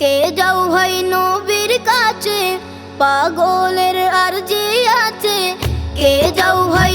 কে যাও ভাই নবীর কাছে? পাগলের আরজি আছে। কে যাও ভাই